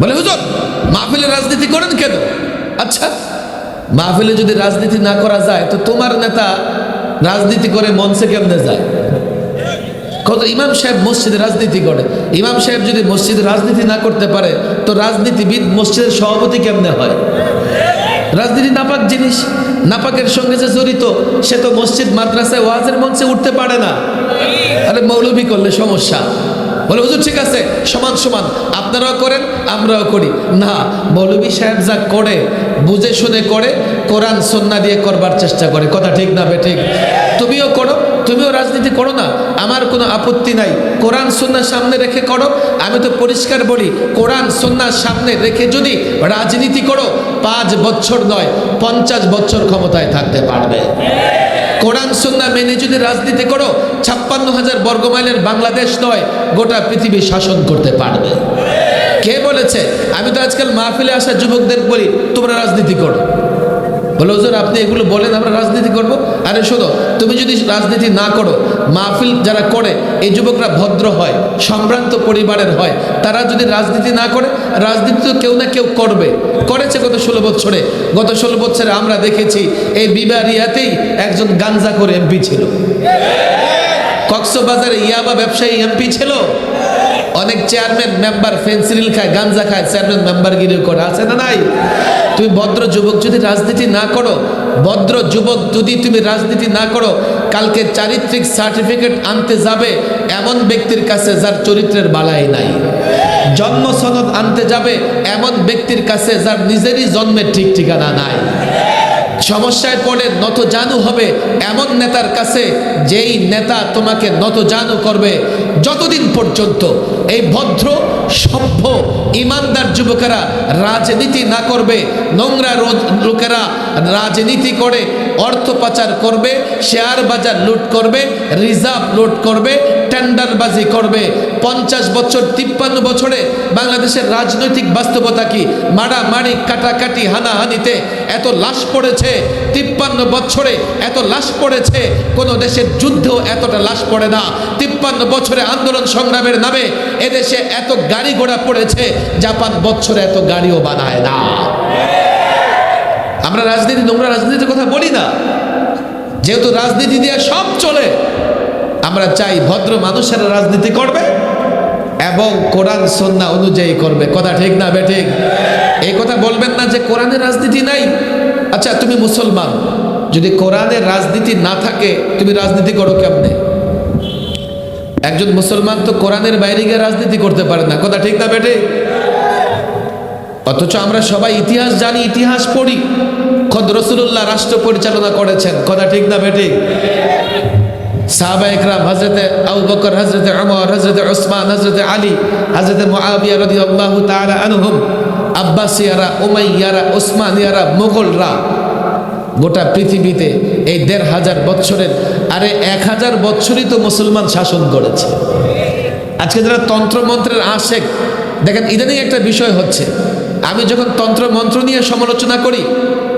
বলে, হুজুর, মাহফিলে রাজনীতি করেন কেন? আচ্ছা মাহফিলে যদি রাজনীতি না করা যায়, তো তোমার নেতা রাজনীতি করে মঞ্চে কেমনে যায়? কত, ইমাম সাহেব মসজিদে রাজনীতি করে। ইমাম সাহেব যদি মসজিদে রাজনীতি না করতে পারে, তো রাজনীতিবিদ মসজিদের সভাপতি কেমনে হয়? রাজনীতি নাপাক জিনিস, নাপাকের সঙ্গে যে জড়িত, সে তো মসজিদ, মাদ্রাসায় ওয়াজের মঞ্চে উঠতে পারে না। আরে মৌলবি করলে সমস্যা। বলে, হুজুর, ঠিক আছে, সমান সমান। আপনারাও করেন, আমরাও করি। না মৌলবী সাহেব যা করে, বুঝে শুনে করে, কোরআন, সন্না দিয়ে করবার চেষ্টা করে। কথা ঠিক না ঠিক? তুমিও করো, তুমিও রাজনীতি করো না। আমার কোনো আপত্তি নাই। কোরআন সন্ন্যার সামনে রেখে করো। আমি তো পরিষ্কার বলি, কোরআন সন্ন্যার সামনে রেখে যদি রাজনীতি করো, পাঁচ বছর নয়, পঞ্চাশ বছর ক্ষমতায় থাকতে পারবে। কোরআন, সন্না মেনে যদি রাজনীতি করো ছাপ্পান্ন হাজার বর্গমাইলের বাংলাদেশ নয়, গোটা পৃথিবী শাসন করতে পারবে। কে বলেছে? আমি তো আজকাল মাহফিলে আসা যুবকদের বলি, তোমরা রাজনীতি করো। বলে, হুজুর, আপনি এগুলো বলেন, আমরা রাজনীতি করব। আরে, শোনো, তুমি যদি রাজনীতি না করো, মাহফিল যারা করে, এই যুবকরা ভদ্র হয়, সম্ভ্রান্ত পরিবারের হয়, তারা যদি রাজনীতি না করে, রাজনীতি তো কেউ না কেউ করবে। করেছে গত ষোলো বছরে। গত ষোলো বছরে আমরা দেখেছি, এই বিবারিয়াতেই একজন গাঞ্জা করে এমপি ছিল। কক্সবাজারে ইয়াবা ব্যবসায়ী এমপি ছিল। অনেক চেয়ারম্যান মেম্বার ফেন্সিল খায়, গাঞ্জা খায় চেয়ারম্যান মেম্বার গিরি করে। আছে না নাই? তুমি ভদ্র যুবক যদি রাজনীতি না করো, ভদ্র যুবক যদি তুমি রাজনীতি না করো, কালকে চারিত্রিক সার্টিফিকেট আনতে যাবে এমন ব্যক্তির কাছে যার চরিত্রের বালাই নাই। জন্ম সনদ আনতে যাবে এমন ব্যক্তির কাছে যার নিজেরই জন্মের ঠিক ঠিকানা নাই। সমস্যায় পড়ে নত জানু হবে এমন নেতার কাছে যেই নেতা তোমাকে নত জানু করবে। যতদিন পর্যন্ত এই ভদ্র, সভ্য, ইমানদার যুবকেরা রাজনীতি না করবে, নোংরা লোকেরা রাজনীতি করে অর্থ পাচার করবে, শেয়ার বাজার লুট করবে, রিজার্ভ লুট করবে টেন্ডারবাজি করবে। পঞ্চাশ বছর, তিপ্পান্ন বছরে বাংলাদেশের রাজনৈতিক বাস্তবতা কি? মারামারি, কাটাকাটি, হানাহানিতে এত লাশ পড়েছে, তিপ্পান্ন বছরে এত লাশ পড়েছে, কোনো দেশের যুদ্ধেও এতটা লাশ পড়ে না। তিপ্পান্ন বছরে আন্দোলন সংগ্রামের নামে এদেশে এত গাড়ি ঘোড়া পড়েছে, জাপান বছরে এত গাড়িও বানায় না। আমরা রাজনীতি, নোংরা রাজনীতির কথা বলি না। যেহেতু রাজনীতি দিয়ে সব চলে আমরা চাই ভদ্র মানুষেরা রাজনীতি করবে এবং কোরআন, সন্না অনুযায়ী করবে। কথা ঠিক না বে ঠিক? এই কথা বলবেন না যে কোরআনের রাজনীতি নাই? আচ্ছা তুমি মুসলমান। যদি কোরআনের রাজনীতি না থাকে, তুমি রাজনীতি করো কেমনে? একজন মুসলমান তো কোরআনের বাইরে গিয়ে রাজনীতি করতে পারে না। কথা ঠিক না বেটে অথচ আমরা সবাই ইতিহাস জানি, ইতিহাস পড়ি। খদ রসুল্লাহ রাষ্ট্র পরিচালনা করেছেন। কথা ঠিক না বেটে সাহাবা একরাম হজরতে আবু বকর হজরতে আমর হজরতে ওসমান হজরতে আলী হজরতে মুআবিয়া রাদিয়াল্লাহু তাআলা আনহুম, আব্বাসিয়ারা, উমাইয়ারা ওসমানিয়ারা মোগলরা গোটা পৃথিবীতে এই দেড় হাজার বছরের আরে এক হাজার বছরই তো মুসলমান শাসন করেছে। আজকে যারা তন্ত্রমন্ত্রের আশেক, দেখেন ইদানিং একটা বিষয় হচ্ছে, আমি যখন তন্ত্র মন্ত্র নিয়ে সমালোচনা করি,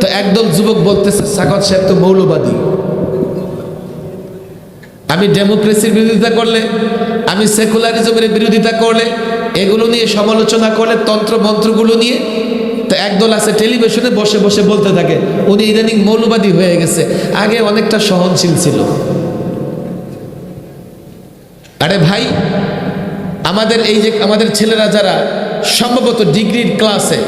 তো একদল যুবক বলতেছে সাকত সাহেব তো মৌলবাদী। আমি ডেমোক্রেসির বিরোধিতা করলে, আমি সেকুলারিজমের বিরোধিতা করলে, এগুলো নিয়ে সমালোচনা করলে তন্ত্র মন্ত্রগুলো নিয়ে, তো একদল আছে টেলিভিশনে বসে বসে বলতে থাকে, উনি ইদানিং মৌলবাদী হয়ে গেছে। আগে অনেকটা সহনশীল ছিল। আরে ভাই, আমাদের এই যে, আমাদের ছেলেরা যারা সম্ভবত ডিগ্রির ক্লাসে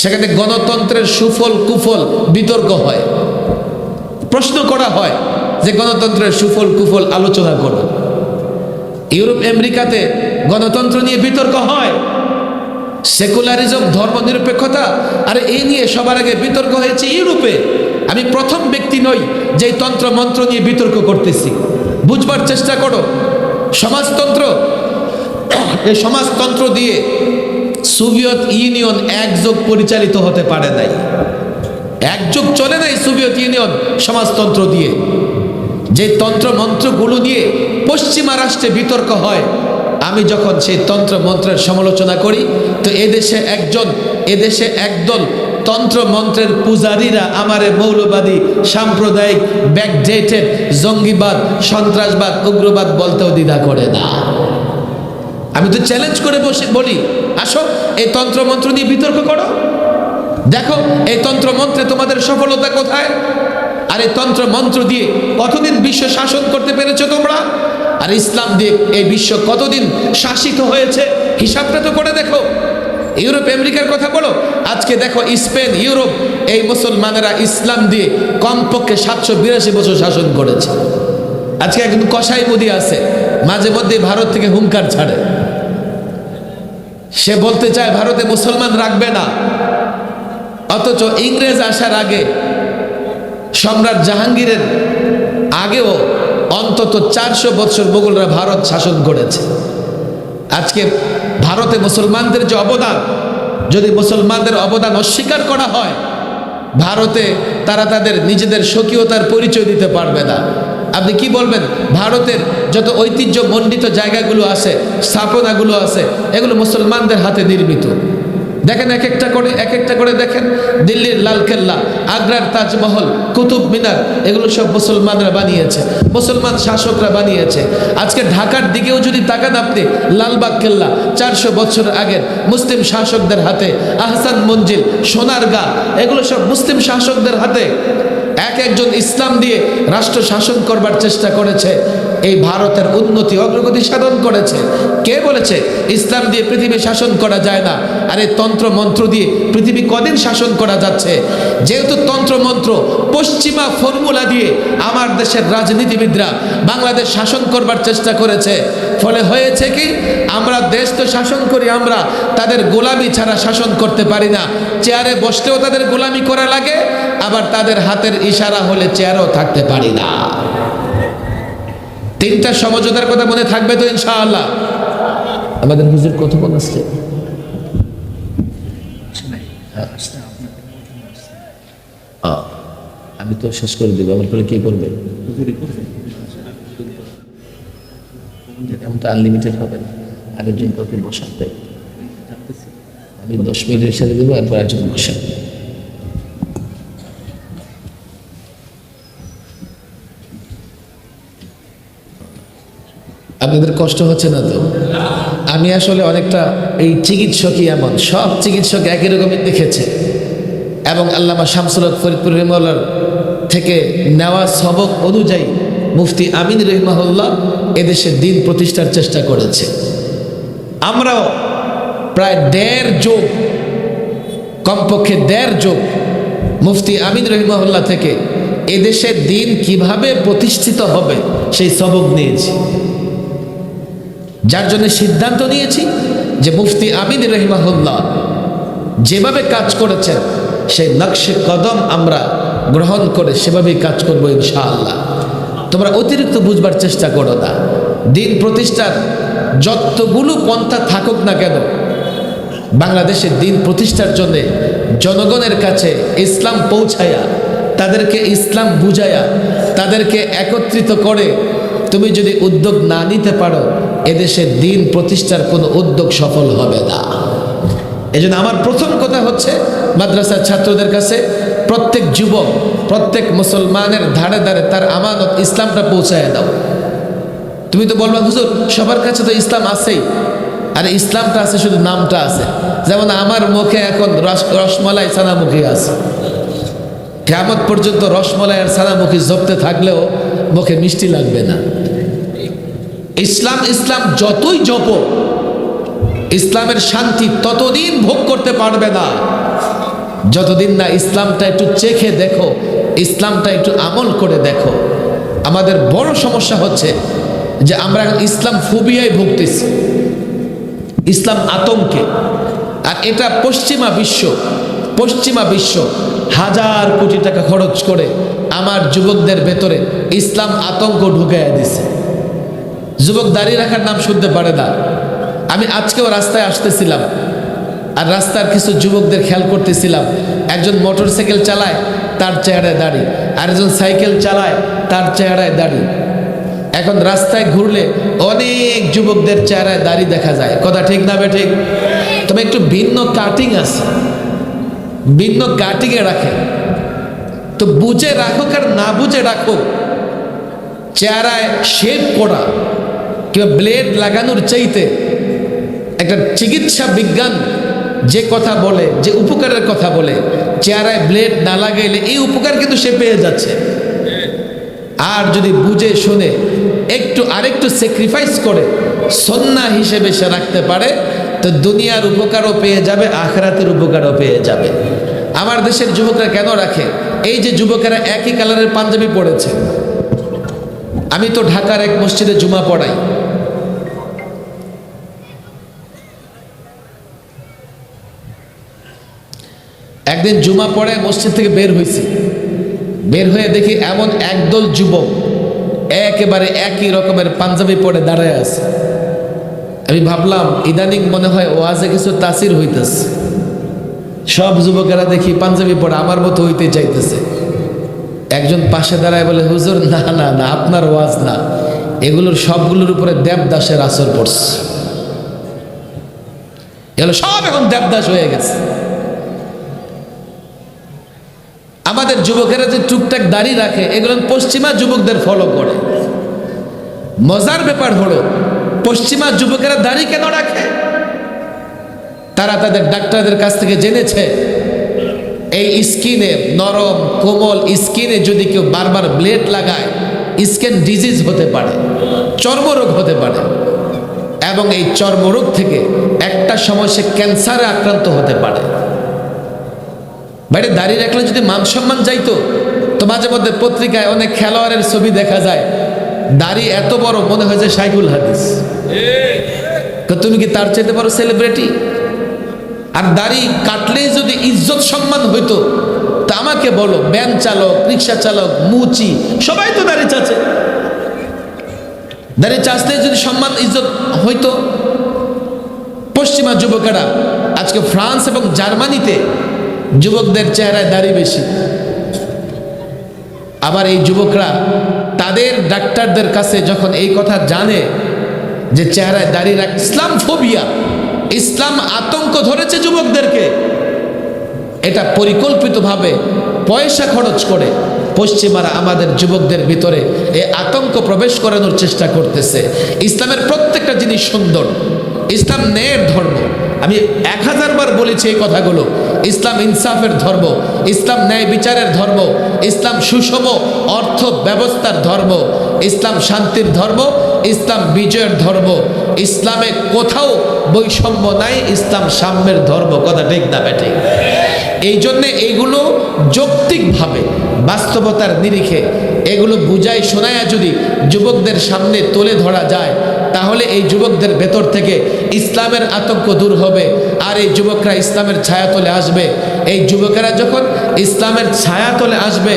সেখানে গণতন্ত্রের সুফল কুফল বিতর্ক হয়। প্রশ্ন করা হয় যে গণতন্ত্রের সুফল কুফল আলোচনা করো। ইউরোপ, আমেরিকাতে গণতন্ত্র নিয়ে বিতর্ক হয়। সেকুলারিজম ধর্ম নিরপেক্ষতা আর এই নিয়ে সবার আগে বিতর্ক হয়েছে ইউরোপে। আমি প্রথম ব্যক্তি নই যে তন্ত্র মন্ত্র নিয়ে বিতর্ক করতেছি। বুঝবার চেষ্টা করো, সমাজতন্ত্র, এই সমাজতন্ত্র দিয়ে সোভিয়েত ইউনিয়ন একযোগ পরিচালিত হতে পারে নাই। একযোগ চলে নাই সোভিয়েত ইউনিয়ন সমাজতন্ত্র দিয়ে। যে তন্ত্র মন্ত্রগুলো নিয়ে পশ্চিমা রাষ্ট্রে বিতর্ক হয়, আমি যখন সেই তন্ত্র মন্ত্রের সমালোচনা করি, তো এদেশে একজন, এদেশে একদল তন্ত্র মন্ত্রের পূজারীরা আমারে মৌলবাদী, সাম্প্রদায়িক ব্যাকডেটেড জঙ্গিবাদ, সন্ত্রাসবাদ, উগ্রবাদ বলতেও দ্বিধা করে না। আমি তো চ্যালেঞ্জ করে বসে বলি, আসো, এই তন্ত্র মন্ত্র নিয়ে বিতর্ক করো। দেখো, এই তন্ত্র মন্ত্রে তোমাদের সফলতা কোথায়? আর এই তন্ত্র মন্ত্র দিয়ে কতদিন বিশ্ব শাসন করতে পেরেছ তোমরা? আর ইসলাম দিয়ে এই বিশ্ব কতদিন শাসিত হয়েছে? হিসাবটা তো করে দেখো। ইউরোপ, আমেরিকার কথা বলো। আজকে দেখো স্পেন, ইউরোপ, এই মুসলমানেরা ইসলাম দিয়ে কমপক্ষে সাতশো বিরাশি বছর শাসন করেছে। আজকে একজন কসাই মুদি আছে, মাঝে মধ্যে ভারত থেকে হুঙ্কার ছাড়ে। সে বলতে চায়, ভারতে মুসলমান রাখবে না। অথচ ইংরেজ আসার আগে সম্রাট জাহাঙ্গীরের আগেও অন্তত চারশো বছর মোগলরা ভারত শাসন করেছে। আজকে ভারতে মুসলমানদের যে অবদান, যদি মুসলমানদের অবদান অস্বীকার করা হয়, ভারতে তারা তাদের নিজেদের স্বকীয়তার পরিচয় দিতে পারবে না। আপনি কি বলবেন? ভারতের যত ঐতিহ্য মণ্ডিত জায়গাগুলো আছে, স্থাপনাগুলো আছে, এগুলো মুসলমানদের হাতে নির্মিত। দেখেন এক একটা করে, এক একটা করে দেখেন দিল্লির লালকেল্লা, আগ্রার তাজমহল, কুতুব মিনার, এগুলো সব মুসলমানরা বানিয়েছে, মুসলমান শাসকরা বানিয়েছে। আজকে ঢাকার দিকেও যদি তাকান আপনি, লালবাগ কেল্লা, চারশো বছর আগের মুসলিম শাসকদের হাতে, আহসান মঞ্জিল সোনারগাঁ এগুলো সব মুসলিম শাসকদের হাতে, এক একজন ইসলাম দিয়ে রাষ্ট্র শাসন করবার চেষ্টা করেছে। এই ভারতের উন্নতি অগ্রগতি সাধন করেছে। কে বলেছে? ইসলাম দিয়ে পৃথিবী শাসন করা যায় না। আর এই তন্ত্র মন্ত্র দিয়ে পৃথিবী কদিন শাসন করা যাচ্ছে? যেহেতু তন্ত্র মন্ত্র পশ্চিমা ফর্মুলা দিয়ে আমার দেশের রাজনীতিবিদরা বাংলাদেশ শাসন করবার চেষ্টা করেছে। ফলে হয়েছে কি? আমরা দেশ তো শাসন করি আমরা, তাদের গোলামি ছাড়া শাসন করতে পারি না। চেয়ারে বসতেও তাদের গোলামি করা লাগে, আবার তাদের হাতের ইশারা হলে চেয়ারও থাকতে পারি না। তিনটা সমঝোতার কথা মনে থাকবে তো ইনশাআল্লাহ। আমাদের হুজুর কতক্ষণ আসছে। হ্যাঁ। আমি তো শেষ করে দেবো, আমার পরে কি করবে? এমন তো আনলিমিটেড হবে না। আগের জন কাউকে বসাতে। আমি দশ মিনিটের সাথে দেবো, এরপর একজন বসাবো। আপনাদের কষ্ট হচ্ছে না তো? আমি আসলে অনেকটা এই চিকিৎসকই এমন সব চিকিৎসক একই রকমের দেখেছে। এবং আল্লামা শামসুল ফরিদপুর রহিমাল্লার থেকে নেওয়া সবক অনুযায়ী মুফতি আমিন রহিমাহুল্লাহ এদেশে দিন প্রতিষ্ঠার চেষ্টা করেছে। আমরাও প্রায় দেড় যোগ, কমপক্ষে দেড় যোগ মুফতি আমিন রহিমাহুল্লাহ থেকে এদেশের দিন কীভাবে প্রতিষ্ঠিত হবে সেই সবক নিয়েছি। যার জন্য সিদ্ধান্ত নিয়েছি যে মুফতি আমিন রহিমাহুল্লাহ যেভাবে কাজ করেছেন, সেই নকশে কদম আমরা গ্রহণ করে সেভাবেই কাজ করব ইনশাআল্লাহ। তোমরা অতিরিক্ত বুঝবার চেষ্টা করো না। দিন প্রতিষ্ঠার যতগুলো পন্থা থাকুক না কেন, বাংলাদেশের দিন প্রতিষ্ঠার জন্যে জনগণের কাছে ইসলাম পৌঁছায়া, তাদেরকে ইসলাম বুঝায়া, তাদেরকে একত্রিত করে তুমি যদি উদ্যোগ না নিতে পারো, এদেশে দিন প্রতিষ্ঠার কোনো উদ্যোগ সফল হবে না। এই আমার প্রথম কথা হচ্ছে, মাদ্রাসার ছাত্রদের কাছে প্রত্যেক যুবক, প্রত্যেক মুসলমানের ধারে ধারে তার আমানত ইসলামটা পৌঁছায় দাও। তুমি তো বলবা, হুজুর, সবার কাছে তো ইসলাম আছেই। আর ইসলামটা আছে, শুধু নামটা আছে। যেমন আমার মুখে এখন রস, রসমলাই সানামুখী আছে। কেমন পর্যন্ত রসমলাই আর সানামুখী জপতে থাকলেও মুখে মিষ্টি লাগবে না। ইসলাম ইসলাম যতই জপ ইসলামের শান্তি ততদিন ভোগ করতে পারবে না। যতদিন না ইসলামটা একটু চেখে দেখো, ইসলামটা একটু আমল করে দেখো। আমাদের বড় সমস্যা হচ্ছে যে আমরা এখন ইসলাম ফুবিয়ায় ভুগতেছি। ইসলাম আতঙ্কে। আর এটা পশ্চিমা বিশ্ব পশ্চিমা বিশ্ব হাজার কোটি টাকা খরচ করে আমার যুবকদের ভেতরে ইসলাম আতঙ্ক ঢুকাইয়া দিছে। যুবক দাঁড়িয়ে রাখার নাম শুনতে পারে না। আমি আজকেও রাস্তায় আসতেছিলাম আর রাস্তার কিছু যুবকদের খেয়াল করতেছিলাম। একজন মোটর সাইকেল চালায়, তার চেহারায় দাড়ি। আরেকজন সাইকেল চালায়, তার চেহারায় দাড়ি। এখন রাস্তায় ঘুরলে অনেক যুবকদের চেহারায় দাড়ি দেখা যায়। কথা ঠিক না বে ঠিক? তবে একটু ভিন্ন কাটিং আছে। ভিন্ন কাটিংয়ে রাখে। তো বুঝে রাখো আর না বুঝে রাখো চেহারায় শেপ করা কিংবা ব্লেড লাগানোর চাইতে একটা চিকিৎসা বিজ্ঞান যে কথা বলে, যে উপকারের কথা বলে, চেহারায় ব্লেড না লাগাইলে এই উপকার কিন্তু সে পেয়ে যাচ্ছে। আর যদি বুঝে, শুনে, একটু আরেকটু স্যাক্রিফাইস করে সন্না হিসেবে সে রাখতে পারে, তো দুনিয়ার উপকারও পেয়ে যাবে, আখরাতের উপকারও পেয়ে যাবে। আমার দেশের যুবকরা কেন রাখে? এই যে যুবকেরা একই কালারের পাঞ্জাবি পড়েছে আমি তো ঢাকার এক মসজিদে জুমা পড়াই। একদিন জুমা পড়ে মসজিদ থেকে বের হয়েছি বের হয়ে দেখি এমন একদল যুবক একেবারে একই রকমের পাঞ্জাবি পরে দাঁড়ায় আছে। আমি ভাবলাম, ইদানিং মনে হয় ওয়াজে কিছু তাসির হইতেছে। সব যুবকেরা দেখি পাঞ্জাবি পরে আমার মতো হইতে চাইতেছে একজন পাশে দাঁড়ায় বলে, হুজুর, না না না, আপনার ওয়াজ না। এগুলোর সবগুলোর উপরে দেবদাসের আসর পড়ছে। এগুলো সব এখন দেবদাস হয়ে গেছে। আমাদের যুবকেরা যে টুকটাক দাড়ি রাখে, এগুলো পশ্চিমা যুবকদের ফলো করে। মজার ব্যাপার হলো, পশ্চিমা যুবকেরা দাড়ি কেন রাখে? তারা তাদের ডাক্তারদের কাছ থেকে জেনেছে, এই স্কিনে নরম, কোমল স্কিনে যদি কেউ বারবার ব্লেড লাগায়, স্কিন ডিজিজ হতে পারে, চর্মরোগ হতে পারে, এবং এই চর্মরোগ থেকে একটা সময় সে ক্যান্সারে আক্রান্ত হতে পারে। বাইরে দাঁড়িয়ে রাখলে যদি মান সম্মান যাইতো, তো মাঝে মধ্যে পত্রিকায় অনেক খেলোয়াড়ের ছবি দেখা যায়। দাড়ি এত বড়, মনে হয় যে সাইকুল হাদিস। তুমি কি তার চাইতে পারো সেলিব্রিটি আর দাড়ি কাটলেই যদি ইজ্জত সম্মান হইতো, তা আমাকে বলো, ব্যান চালক, রিক্সা চালক, মুচি, সবাই তো দাড়ি চাচে দাড়ি চাচতে যদি সম্মান, ইজ্জত হইতো, পশ্চিমা যুবকেরা, আজকে ফ্রান্স এবং জার্মানিতে যুবকদের চেহারায় দাড়ি বেশি। আবার এই যুবকরা তাদের ডাক্তারদের কাছে যখন এই কথা জানে যে চেহারায় দাঁড়িয়ে রাখ, ইসলাম ফোবিয়া, ইসলাম আতঙ্ক ধরেছে যুবকদেরকে। এটা পরিকল্পিতভাবে পয়সা খরচ করে পশ্চিমারা আমাদের যুবকদের ভিতরে এই আতঙ্ক প্রবেশ করানোর চেষ্টা করতেছে। ইসলামের প্রত্যেকটা জিনিস সুন্দর। ইসলাম ন্যায়ের ধর্ম। আমি এক হাজার বার বলেছি এই কথাগুলো। ইসলাম ইনসাফের ধর্ম, ইসলাম ন্যায় বিচারের ধর্ম, ইসলাম সুষম অর্থ ব্যবস্থার ধর্ম, ইসলাম শান্তির ধর্ম, ইসলাম বিজয়ের ধর্ম, ইসলামে কোথাও বৈষম্য নাই, ইসলাম সাম্যের ধর্ম। কথা ঠিক না ঠিক এই জন্যে এইগুলো যৌক্তিকভাবে বাস্তবতার নিরিখে এগুলো বুঝাই শোনায়া যদি যুবকদের সামনে তুলে ধরা যায় তাহলে এই যুবকদের ভেতর থেকে ইসলামের আতঙ্ক দূর হবে। আর এই যুবকরা ইসলামের ছায়া তলে আসবে। এই যুবকেরা যখন ইসলামের ছায়া তলে আসবে,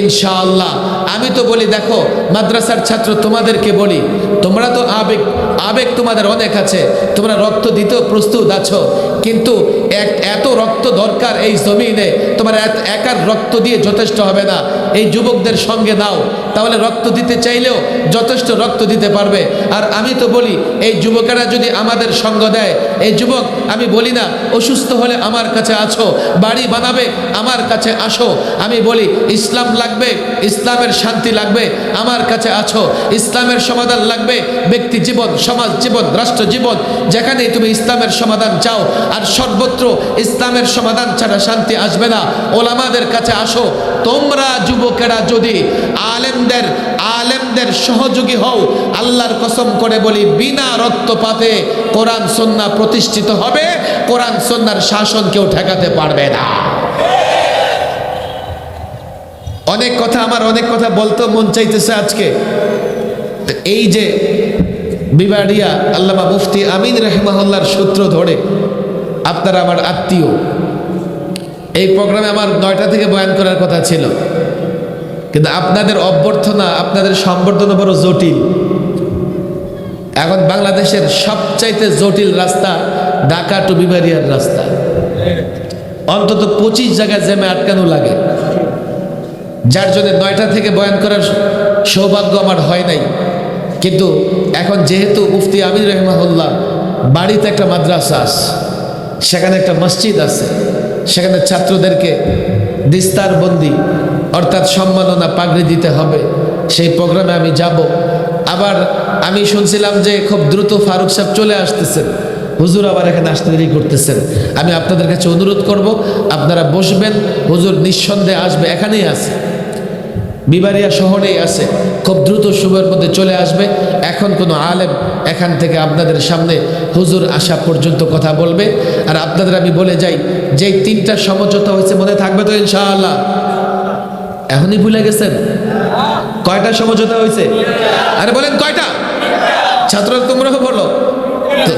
ইনশাআল্লাহ আমি তো বলি, দেখো, মাদ্রাসার ছাত্র তোমাদেরকে বলি, তোমরা তো আবেগ আবেগ তোমাদের অনেক আছে, তোমরা রক্ত দিতেও প্রস্তুত আছো, কিন্তু এক, এত রক্ত দরকার এই জমিনে, তোমার একার রক্ত দিয়ে যথেষ্ট হবে না, এই যুবকদের সঙ্গে নাও, তাহলে রক্ত দিতে চাইলেও যথেষ্ট রক্ত দিতে পারবে, আর আমি তো বলি, এই যুবকেরা যদি আমাদের সঙ্গ দেয়, এই যুবক, আমি বলি না, অসুস্থ হলে আমার কাছে আছো, বাড়ি বানাবে, আমার কাছে আসো, আমি বলি, ইসলাম লাগবে ইসলামের শান্তি লাগবে, আমার কাছে আছো। ইসলামের সমাধান লাগবে, ব্যক্তি জীবন, সমাজ জীবন, রাষ্ট্র জীবন, যেখানেই তুমি ইসলামের সমাধান চাও। আর সর্বত্র ইসলামের সমাধান ছাড়া শান্তি আসবে না। ওলামাদের কাছে আসো। তোমরা যুবকেরা যদি আলেমদের আলেমদের সহযোগী হও, আল্লাহর কসম করে বলি, বিনা রক্তপাতে কোরআন সন্না প্রতিষ্ঠিত হবে। কোরআন সন্ন্যার শাসন কেউ ঠেকাতে পারবে না। অনেক কথা আমার, অনেক কথা বলতেও মন চাইতেছে আজকে। এই যে বিবাড়িয়া আল্লামা মুফতি আমিন রহমাহুল্লার সূত্র ধরে আপনারা আমার আত্মীয়, এই প্রোগ্রামে আমার নয়টা থেকে বয়ান করার কথা ছিল। কিন্তু আপনাদের অভ্যর্থনা, আপনাদের সম্বর্ধনা বড় জটিল। এখন বাংলাদেশের সবচাইতে জটিল রাস্তা ঢাকা টু বিবারিয়ার রাস্তা। অন্তত পঁচিশ জায়গায় জ্যামে আটকানো লাগে। যার জন্য নয়টা থেকে বয়ান করার সৌভাগ্য আমার হয় নাই। কিন্তু এখন যেহেতু মুফতি আমির রহমাহুল্লাহ বাড়িতে একটা মাদ্রাসা আছে, সেখানে একটা মসজিদ আছে, সেখানে ছাত্রদেরকে দিস্তারবন্দি অর্থাৎ সম্মাননা পাগড়ি দিতে হবে, সেই প্রোগ্রামে আমি যাব। আবার আমি শুনছিলাম যে খুব দ্রুত ফারুক সাহেব চলে আসতেছেন। হুজুর আবার এখানে আসতে দেরি করতেছেন। আমি আপনাদের কাছে অনুরোধ করব, আপনারা বসবেন, হুজুর নিঃসন্দেহে আসবে, এখানেই আছে। বিবারিয়া শহরেই আছে। খুব দ্রুত সময়ের মধ্যে চলে আসবে। এখন কোনো আলেম এখান থেকে আপনাদের সামনে হুজুর আসা পর্যন্ত কথা বলবে। আর আপনাদের আমি বলে যাই, যেই তিনটা সমঝোতা হয়েছে মনে থাকবে তো ইনশাআল্লাহ। এখনই ভুলে গেছেন? কয়টা সমঝোতা হয়েছে? আরে বলেন কয়টা? ছাত্ররা তোমরাও বলো।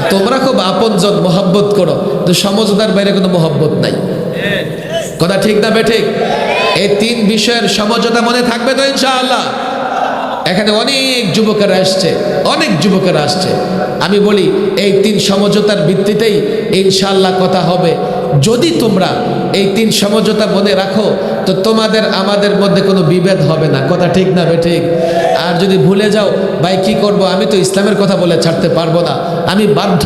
তোমরা খুব আপনজন, মোহাব্বত করো। তো সমঝোতার বাইরে কোনো মোহাব্বত নাই। কথা ঠিক না বে ঠিক? এই তিন বিষয়ের সমঝোতা মনে থাকবে তো ইনশাআল্লাহ। এখানে অনেক যুবকেরা আসছে অনেক যুবকেরা আসছে। আমি বলি, এই তিন সমঝোতার ভিত্তিতেই ইনশাআল্লাহ কথা হবে। যদি তোমরা এই তিন সমঝোতা মনে রাখো, তো তোমাদের, আমাদের মধ্যে কোনো বিভেদ হবে না। কথা ঠিক না বে ঠিক? আর যদি ভুলে যাও, ভাই কি করব? আমি তো ইসলামের কথা বলে ছাড়তে পারব না। আমি বাধ্য,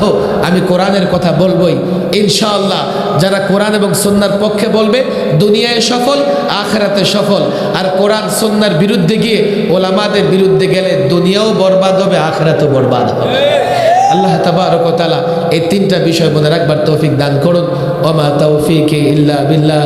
আমি কোরআনের কথা বলবই। ইনশাআল্লাহ, যারা কোরআন এবং সন্ন্যার পক্ষে বলবে, দুনিয়ায় সফল, আখরাতে সফল। আর কোরআন সন্ন্যার বিরুদ্ধে গিয়ে ওলামাদের বিরুদ্ধে গেলে দুনিয়াও বরবাদ হবে, আখরাতও বরবাদ হবে। আল্লাহ তাবারক তাআলা এই তিনটা বিষয় মনে রাখবার তৌফিক দান করুন। ওমা তৌফিক ইল্লা বিল্লাহ।